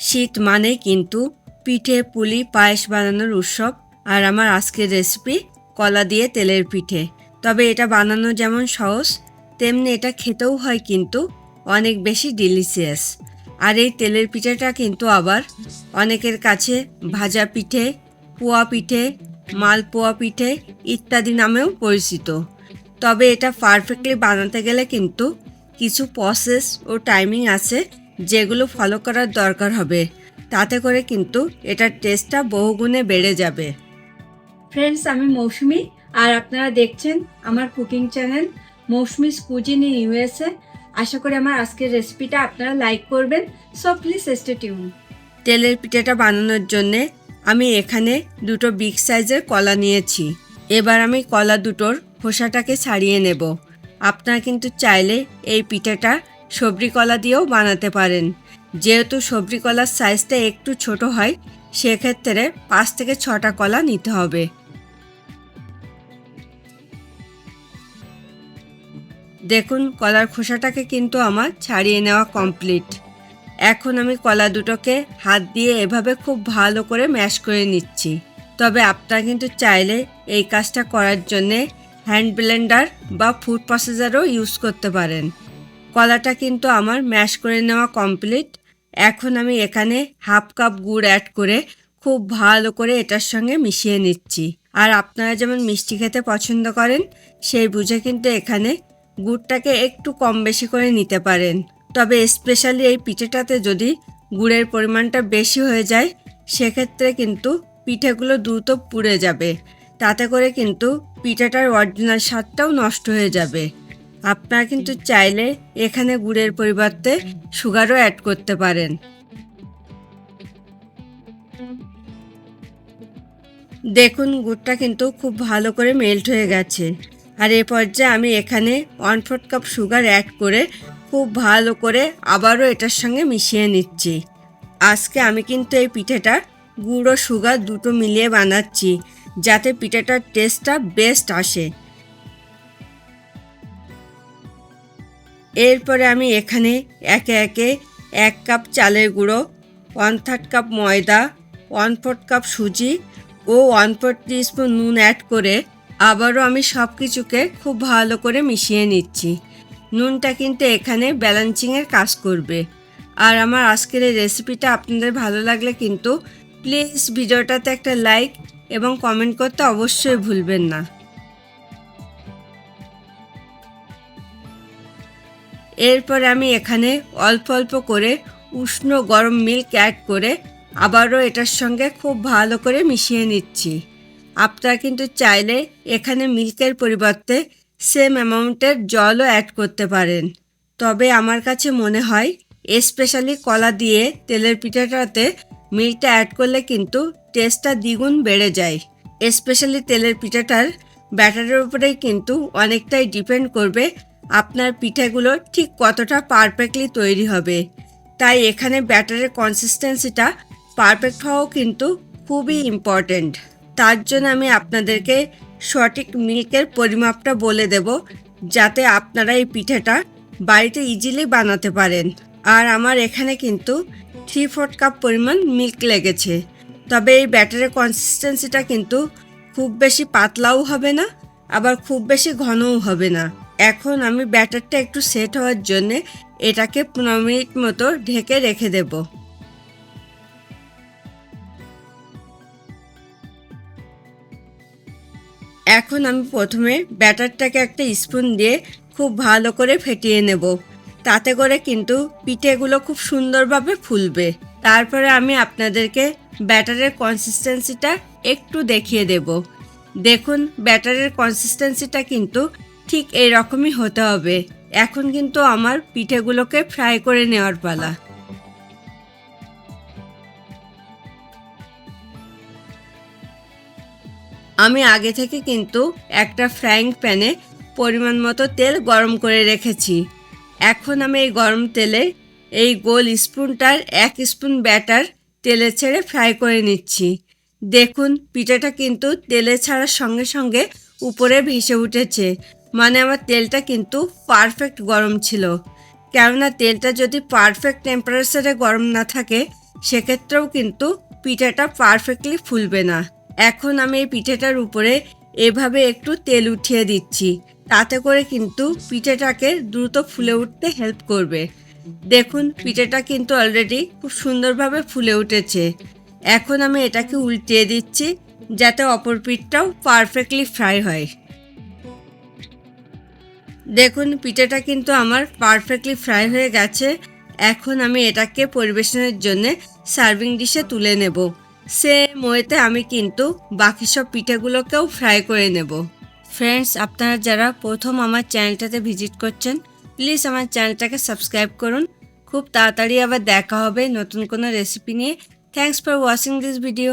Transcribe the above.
শীত মানেই কিন্তু পিঠে পুলি পায়েস বানানোর উৎসব আর আমার আজকের রেসিপি কলা দিয়ে তেলের পিঠে। তবে এটা বানানো যেমন সহজ, তেমনি এটা খেতেও হয় কিন্তু অনেক বেশি ডিলিশিয়াস আর এই তেলের পিঠেটা কিন্তু আবার অনেকের কাছে ভাজা পিঠে, পোয়া পিঠে, মালপোয়া পিঠে ইত্যাদি নামেও পরিচিত। তবে এটা পারফেক্টলি বানাতে গেলে কিন্তু কিছু প্রসেস ও টাইমিং আছে যেগুলো ফলো করার দরকার হবে। তাতে করে কিন্তু এটার টেস্টটা বহুগুণে বেড়ে যাবে। ফ্রেন্ডস আমি মৌসুমি আর আপনারা দেখছেন আমার cooking channel Moushumi's cuisine in USA আশা করি আমার আজকের রেসিপিটা আপনারা লাইক করবেন সো প্লিজ স্টে টিউন তেলের পিঠাটা বানানোর জন্যে আমি এখানে দুটো বিগ সাইজের কলা নিয়েছি। এবার আমি কলা দুটোর খোসাটাকে ছাড়িয়ে নেব। আপনারা কিন্তু চাইলে এই পিঠাটা সবরি কলা দিয়েও বানাতে পারেন। যেহেতু সবরি কলার সাইজটা একটু ছোট হয়, সেক্ষেত্রে পাঁচ থেকে ছটা কলা নিতে হবে। দেখুন, কলার খোসাটাকে কিন্তু আমার ছাড়িয়ে নেওয়া কমপ্লিট। এখন আমি কলা দুটোকে হাত দিয়ে এভাবে খুব ভালো করে ম্যাশ করে নিচ্ছি। তবে আপনারা কিন্তু চাইলে এই কাজটা করার জন্যে হ্যান্ড ব্লেন্ডার বা ফুড প্রসেসারও ইউজ করতে পারেন। কলাটা কিন্তু আমার ম্যাশ করে নেওয়া কমপ্লিট এখন আমি এখানে হাফ কাপ গুড় অ্যাড করে খুব ভালো করে এটার সঙ্গে মিশিয়ে নিচ্ছি। আর আপনারা যেমন মিষ্টি খেতে পছন্দ করেন, সেই বুঝে কিন্তু এখানে গুড়টাকে একটু কম বেশি করে নিতে পারেন। তবে স্পেশালি এই পিঠেটাতে যদি গুড়ের পরিমাণটা বেশি হয়ে যায়, সেক্ষেত্রে কিন্তু পিঠেগুলো দ্রুত পুড়ে যাবে। তাতে করে কিন্তু পিঠাটার অরিজিনাল স্বাদটাও নষ্ট হয়ে যাবে। আপনারা কিন্তু চাইলে এখানে গুড়ের পরিবর্তে সুগারও অ্যাড করতে পারেন। দেখুন, গুড়টা কিন্তু খুব ভালো করে মেল্ট হয়ে গেছে। আর এ পর্যায়ে আমি এখানে one fourth cup sugar add করে খুব ভালো করে আবারও এটার সঙ্গে মিশিয়ে নিচ্ছি। আজকে আমি কিন্তু এই পিঠেটা গুড় ও সুগার দুটো মিলিয়ে বানাচ্ছি, যাতে পিঠেটার টেস্টটা বেস্ট আসে। এরপরে আমি এখানে একে একে এক কাপ চালের গুঁড়ো ওয়ান থার্ড কাপ ময়দা ওয়ান ফোর্থ কাপ সুজি ও ওয়ান ফোর্থ স্পুন নুন অ্যাড করে আবারও আমি সব কিছুকে খুব ভালো করে মিশিয়ে নিচ্ছি। নুনটা কিন্তু এখানে ব্যালেন্সিংয়ের কাজ করবে। আর আমার আজকের এই রেসিপিটা আপনাদের ভালো লাগলে কিন্তু প্লিজ ভিডিওটাতে একটা লাইক এবং কমেন্ট করতে অবশ্যই ভুলবেন না। এরপরে আমি এখানে অল্প অল্প করে উষ্ণ গরম মিল্ক অ্যাড করে আবারও এটার সঙ্গে খুব ভালো করে মিশিয়ে নিচ্ছি। আপনারা কিন্তু চাইলে এখানে মিল্কের পরিবর্তে সেম অ্যামাউন্টের জলও অ্যাড করতে পারেন। তবে আমার কাছে মনে হয় স্পেশালি কলা দিয়ে তেলের পিঠাটাতে মিল্কটা অ্যাড করলে কিন্তু টেস্টটা দ্বিগুণ বেড়ে যায়। স্পেশালি তেলের পিঠাটার ব্যাটারের উপরেই কিন্তু অনেকটাই ডিপেন্ড করবে আপনার পিঠাগুলো ঠিক কতটা পারফেক্টলি তৈরি হবে। তাই এখানে ব্যাটারের কনসিস্টেন্সিটা পারফেক্ট হওয়াও কিন্তু খুবই ইম্পর্ট্যান্ট তার জন্য আমি আপনাদেরকে সঠিক মিল্কের পরিমাপটা বলে দেব, যাতে আপনারা এই পিঠাটা বাড়িতে ইজিলি বানাতে পারেন। আর আমার এখানে কিন্তু থ্রি ফোর্থ কাপ পরিমাণ মিল্ক লেগেছে। তবে এই ব্যাটারের কনসিস্টেন্সিটা কিন্তু খুব বেশি পাতলাও হবে না, আবার খুব বেশি ঘনও হবে না। এখন আমি ব্যাটারটা একটু সেট হওয়ার জন্যে এটাকে পনেরো মিনিট মতো ঢেকে রেখে দেবো। এখন আমি প্রথমে ব্যাটারটাকে একটা স্পুন দিয়ে খুব ভালো করে ফেটিয়ে নেব। তাতে করে কিন্তু পিঠেগুলো খুব সুন্দরভাবে ফুলবে। তারপরে আমি আপনাদেরকে ব্যাটারের কনসিস্টেন্সিটা একটু দেখিয়ে দেব। দেখুন, ব্যাটারের কনসিস্টেন্সিটা কিন্তু ঠিক এই রকমই হতে হবে। এখন কিন্তু আমার পিঠেগুলোকে ফ্রাই করে নেওয়ার পালা। আমি আগে থেকে কিন্তু একটা ফ্রাইং প্যানে পরিমাণ মতো তেল গরম করে রেখেছি। এখন আমি এই গরম তেলে এই গোল স্পুনটার এক স্পুন ব্যাটার তেলে ছেড়ে ফ্রাই করে নিচ্ছি। দেখুন, পিঠাটা কিন্তু তেলে ছাড়ার সঙ্গে সঙ্গে উপরে ভেসে উঠেছে। মানে আমার তেলটা কিন্তু পারফেক্ট গরম ছিল। কেননা তেলটা যদি পারফেক্ট টেম্পারেচারে গরম না থাকে, সেক্ষেত্রেও কিন্তু পিঠাটা পারফেক্টলি ফুলবে না। এখন আমি এই পিঠেটার উপরে এভাবে একটু তেল উঠিয়ে দিচ্ছি। তাতে করে কিন্তু পিঠেটাকে দ্রুত ফুলে উঠতে হেল্প করবে। দেখুন, পিঠেটা কিন্তু অলরেডি খুব সুন্দরভাবে ফুলে উঠেছে। এখন আমি এটাকে উল্টিয়ে দিচ্ছি, যাতে অপর পিঠটাও পারফেক্টলি ফ্রাই হয়। দেখুন, পিঠাটা কিন্তু আমার পারফেক্টলি ফ্রাই হয়ে গেছে। এখন আমি এটাকে পরিবেশনের জন্য সার্ভিং ডিশে তুলে নেব। সেম ওয়েতে আমি কিন্তু বাকি সব পিঠেগুলোকেও ফ্রাই করে নেব। ফ্রেন্ডস আপনারা যারা প্রথম আমার চ্যানেলটাতে ভিজিট করছেন প্লিজ আমার চ্যানেলটাকে সাবস্ক্রাইব করুন। খুব তাড়াতাড়ি আবার দেখা হবে নতুন কোনো রেসিপি নিয়ে। Thanks for watching this video